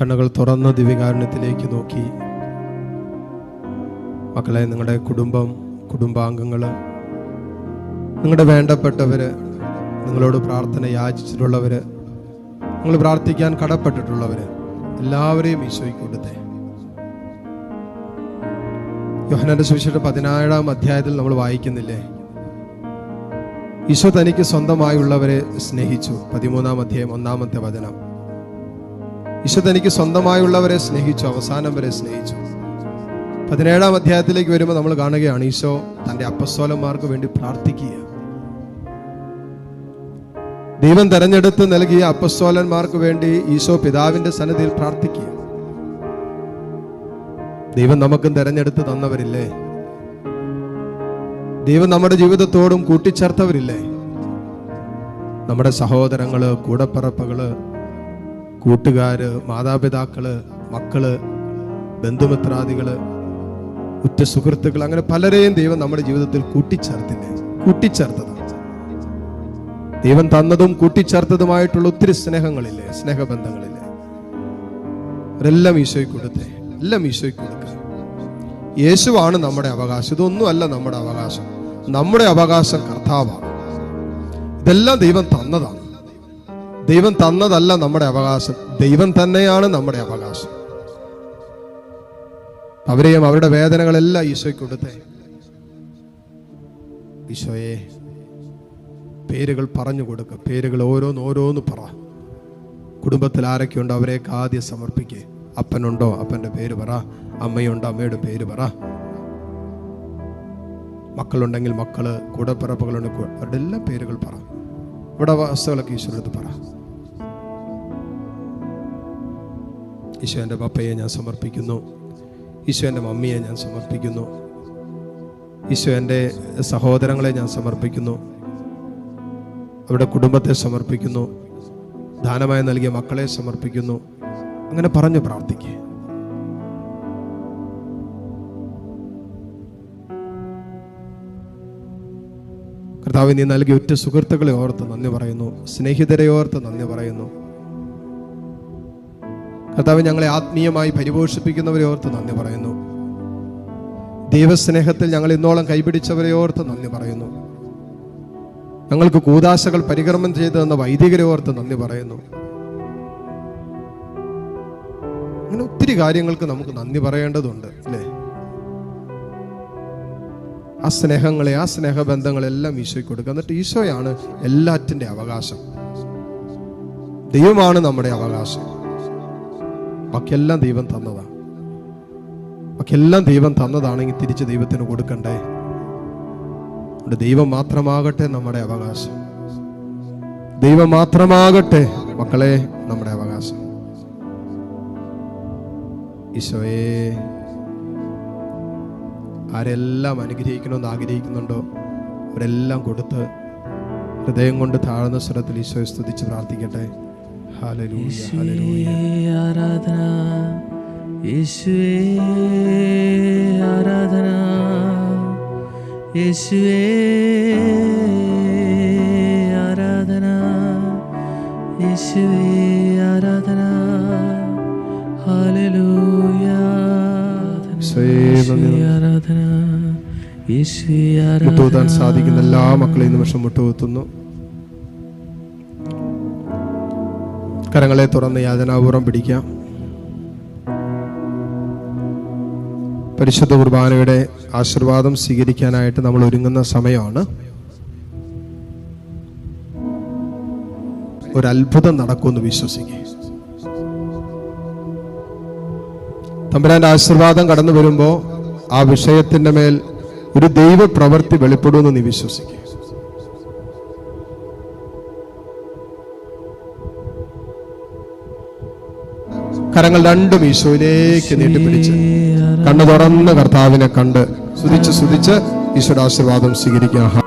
കണ്ണുകൾ തുറന്ന ദിവ്യകാരണത്തിലേക്ക് നോക്കി. മക്കളെ നിങ്ങളുടെ കുടുംബം കുടുംബാംഗങ്ങൾ നിങ്ങളുടെ വേണ്ടപ്പെട്ടവർ നിങ്ങളോട് പ്രാർത്ഥന യാചിച്ചിട്ടുള്ളവർ നിങ്ങൾ പ്രാർത്ഥിക്കാൻ കടപ്പെട്ടിട്ടുള്ളവർ എല്ലാവരെയും ഈശോയ്ക്ക് യോഹനന്റെ സുവിശേഷം പതിനാലാം അധ്യായത്തിൽ നമ്മൾ വായിക്കുന്നില്ലേ? ഈശോ തനിക്ക് സ്വന്തമായുള്ളവരെ സ്നേഹിച്ചു. പതിമൂന്നാം അധ്യായം ഒന്നാമത്തെ വചനം. ഈശോ തനിക്ക് സ്വന്തമായുള്ളവരെ സ്നേഹിച്ചു അവസാനം വരെ സ്നേഹിച്ചു. പതിനേഴാം അധ്യായത്തിലേക്ക് വരുമ്പോൾ നമ്മൾ കാണുകയാണ് ഈശോ തന്റെ അപ്പസ്വലന്മാർക്ക് വേണ്ടി പ്രാർത്ഥിക്കുക. ദൈവം തെരഞ്ഞെടുത്ത് നൽകിയ അപ്പസ്വലന്മാർക്ക് വേണ്ടി ഈശോ പിതാവിന്റെ സന്നദ്ധിയിൽ പ്രാർത്ഥിക്കുക. ദൈവം നമുക്കും തെരഞ്ഞെടുത്ത് തന്നവരില്ലേ? ദൈവം നമ്മുടെ ജീവിതത്തോടും കൂട്ടിച്ചേർത്തവരില്ലേ? നമ്മുടെ സഹോദരങ്ങൾ കൂടപ്പിറപ്പുകൾ കൂട്ടുകാര് മാതാപിതാക്കൾ മക്കൾ ബന്ധുമിത്രാദികൾ ഉറ്റ സുഹൃത്തുക്കൾ അങ്ങനെ പലരെയും ദൈവം നമ്മുടെ ജീവിതത്തിൽ കൂട്ടിച്ചേർത്തില്ലേ? കൂട്ടിച്ചേർത്തതാണ് ദൈവം തന്നതും കൂട്ടിച്ചേർത്തതുമായിട്ടുള്ള ഒത്തിരി സ്നേഹങ്ങളില്ലേ സ്നേഹബന്ധങ്ങളില്ലേ? അവരെല്ലാം ഈശോയ്ക്ക് കൊടുത്തേ എല്ലാം ഈശോയ്ക്ക് കൊടുക്കുക യേശുവാണ് നമ്മുടെ അവകാശം. ഇതൊന്നുമല്ല നമ്മുടെ അവകാശം. നമ്മുടെ അവകാശം കർത്താവാണ്. ഇതെല്ലാം ദൈവം തന്നതാണ്. ദൈവം തന്നതല്ല നമ്മുടെ അവകാശം. ദൈവം തന്നെയാണ് നമ്മുടെ അവകാശം. അവരെയും അവരുടെ വേദനകളെല്ലാം ഈശോയ്ക്ക് കൊടുത്തേ. ഈശോയെ പേരുകൾ പറഞ്ഞു കൊടുക്കുക പേരുകൾ ഓരോന്ന് ഓരോന്ന് പറ. കുടുംബത്തിൽ ആരൊക്കെയുണ്ടോ അവരെയൊക്കെ ആദ്യം സമർപ്പിക്കുക അപ്പനുണ്ടോ? അപ്പന്റെ പേര് പറ. അമ്മയുണ്ടോ? അമ്മയുടെ പേര് പറ. മക്കളുണ്ടെങ്കിൽ മക്കൾ കൂടപ്പിറപ്പുകളുണ്ടെങ്കിൽ അവരുടെ എല്ലാ പേരുകൾ പറ. ഇവിടെ ഈശോയുടെ പറ. ഈശോ എന്റെ പപ്പയെ ഞാൻ സമർപ്പിക്കുന്നു. ഈശോ എന്റെ മമ്മിയെ ഞാൻ സമർപ്പിക്കുന്നു. ഈശോ എന്റെ സഹോദരങ്ങളെ ഞാൻ സമർപ്പിക്കുന്നു. അവരുടെ കുടുംബത്തെ സമർപ്പിക്കുന്നു. ദാനമായി നൽകിയ മക്കളെ സമർപ്പിക്കുന്നു. അങ്ങനെ പറഞ്ഞു പ്രാർത്ഥിക്കുക കർത്താവ് നീ നൽകിയ ഒറ്റ സുഹൃത്തുക്കളെ ഓർത്ത് നന്ദി പറയുന്നു. സ്നേഹിതരെ ഓർത്ത് നന്ദി പറയുന്നു. കർത്താവ് ഞങ്ങളെ ആത്മീയമായി പരിപോഷിപ്പിക്കുന്നവരെ ഓർത്ത് നന്ദി പറയുന്നു. ദൈവസ്നേഹത്തിൽ ഞങ്ങൾ ഇന്നോളം കൈപിടിച്ചവരെ ഓർത്ത് നന്ദി പറയുന്നു. ഞങ്ങൾക്ക് കൂതാശകൾ പരികർമ്മം ചെയ്തു തന്ന വൈദികരെ ഓർത്ത് നന്ദി പറയുന്നു. അങ്ങനെ ഒത്തിരി കാര്യങ്ങൾക്ക് നമുക്ക് നന്ദി പറയേണ്ടതുണ്ട് അല്ലേ? ആ സ്നേഹങ്ങളെ ആ സ്നേഹബന്ധങ്ങളെല്ലാം ഈശോയ്ക്ക് കൊടുക്കുക. എന്നിട്ട് ഈശോയാണ് എല്ലാറ്റിന്റെ അവകാശം. ദൈവമാണ് നമ്മുടെ അവകാശം. ബാക്കിയെല്ലാം ദൈവം തന്നതാണ് ബാക്കിയെല്ലാം ദൈവം തന്നതാണെങ്കിൽ തിരിച്ച് ദൈവത്തിന് കൊടുക്കണ്ടേ? അതുകൊണ്ട് ദൈവം മാത്രമാകട്ടെ നമ്മുടെ അവകാശം. ദൈവം മാത്രമാകട്ടെ മക്കളെ നമ്മുടെ അവകാശം. ഈശോയെ ആരെല്ലാം അനുഗ്രഹിക്കണമെന്ന് ആഗ്രഹിക്കുന്നുണ്ടോ? അവരെല്ലാം കൊടുത്ത് ഹൃദയം കൊണ്ട് താഴ്ന്ന സ്വരത്തിൽ ഈശോയെ സ്തുതിച്ച് പ്രാർത്ഥിക്കട്ടെ. ഹാലലൂയ ഹാലലൂയ ആരാധന യേശുവേ ആരാധന. യേശുവേ ആരാധന. യേശുവേ ആരാധന. മുട്ടുകുത്താൻ സാധിക്കുന്ന എല്ലാ മക്കളെയും നിമിഷം മുട്ടുകുത്തുന്നു. കരങ്ങളെ തുറന്ന് യാതനാപൂർവം പിടിക്കാം. പരിശുദ്ധ കുർബാനയുടെ ആശീർവാദം സ്വീകരിക്കാനായിട്ട് നമ്മൾ ഒരുങ്ങുന്ന സമയമാണ്. ഒരു അത്ഭുതം നടക്കുമെന്ന് വിശ്വസിക്കുക തമ്പുരാന്റെ ആശീർവാദം കടന്നു വരുമ്പോൾ ആ വിഷയത്തിന്റെ മേൽ ഒരു ദൈവ പ്രവൃത്തി വെളിപ്പെടുമെന്ന് നീ വിശ്വസിക്കുക കരങ്ങൾ രണ്ടും ഈശോയിലേക്ക് നീട്ടിപ്പിടിച്ച്. കണ്ണു തുറന്ന് കർത്താവിനെ കണ്ട് സ്തുതിച്ച് സ്തുതിച്ച് ഈശ്വരാശീർവാദം സ്വീകരിക്കുക.